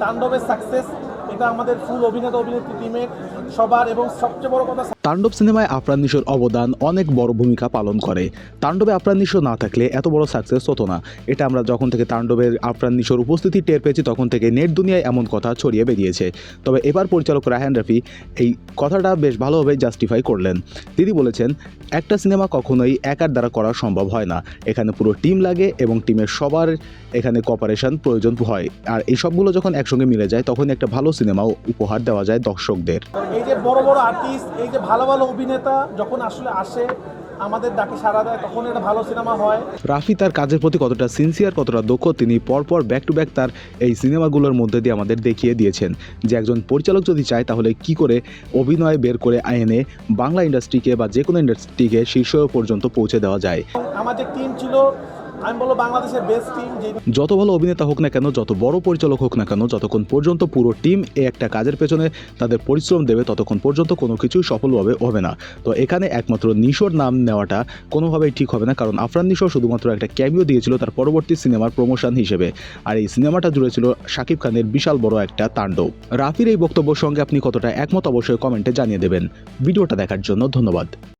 তাণ্ডবের সাকসেস এটা আমাদের ফুল অভিনেতা অভিনেত্রী টিমের সবার এবং সবচেয়ে বড় কথা তাণ্ডব সিনেমায় আফরান নিশোর অবদান অনেক বড় ভূমিকা পালন করে। তাণ্ডবে আফরান নিশো না থাকলে এত বড় সাকসেস হতো না। এটা আমরা যখন থেকে তাণ্ডবের আফরান নিশোর উপস্থিতি টের পেয়েছি, তখন থেকে নেট দুনিয়ায় এমন কথা ছড়িয়ে বেরিয়েছে। তবে এবার পরিচালক রায়হান রাফি এই কথাটা বেশ ভালোভাবে জাস্টিফাই করলেন। তিনি বলেছেন, একটা সিনেমা কখনোই একার দ্বারা করা সম্ভব হয় না। এখানে পুরো টিম লাগে এবং টিমের সবার এখানে কপারেশন প্রয়োজন হয়। আর এই সবগুলো যখন একসঙ্গে মিলে যায় তখন একটা ভালো সিনেমাও উপহার দেওয়া যায় দর্শকদের। এই যে বড় বড় আর্টিস্ট এই যে ভালো ভালো ভালো অভিনেতা যখন আসলে আসে আমাদের ডাকে সাড়া দেয় তখন এটা ভালো সিনেমা হয়। রাফি তার কাজের প্রতি কতটা সিনসিয়ার কতটা দক্ষ তিনি পরপর ব্যাক টু ব্যাক তার এই সিনেমাগুলোর মধ্যে দিয়ে আমাদের দেখিয়ে দিয়েছেন। যে একজন পরিচালক যদি চায় তাহলে কি করে অভিনয় বের করে আইনে বাংলা ইন্ডাস্ট্রিকে বা যে কোনো ইন্ডাস্ট্রিকে শীর্ষ পর্যন্ত পৌঁছে দেওয়া যায়? আমাদের টিম ছিল আমি বাংলাদেশের টিম যত ভালো অভিনেতা হোক না কেন, যত বড় পরিচালক হোক না কেন, যতক্ষণ পর্যন্ত পুরো টিম এ একটা কাজের পেছনে তাদের পরিশ্রম দেবে, ততক্ষণ পর্যন্ত কোনো কিছুই সফলভাবে হবে না। তো এখানে একমাত্র নিশোর নাম নেওয়াটা কোনোভাবেই ঠিক হবে না, কারণ আফরান নিশো শুধুমাত্র একটা ক্যামিও দিয়েছিল তার পরবর্তী সিনেমার প্রমোশন হিসেবে। আর এই সিনেমাটা জুড়ে ছিল শাকিব খানের বিশাল বড় একটা তাণ্ডব। রাফির এই বক্তব্যের সঙ্গে আপনি কতটা একমত অবশ্যই কমেন্টে জানিয়ে দেবেন। ভিডিওটা দেখার জন্য ধন্যবাদ।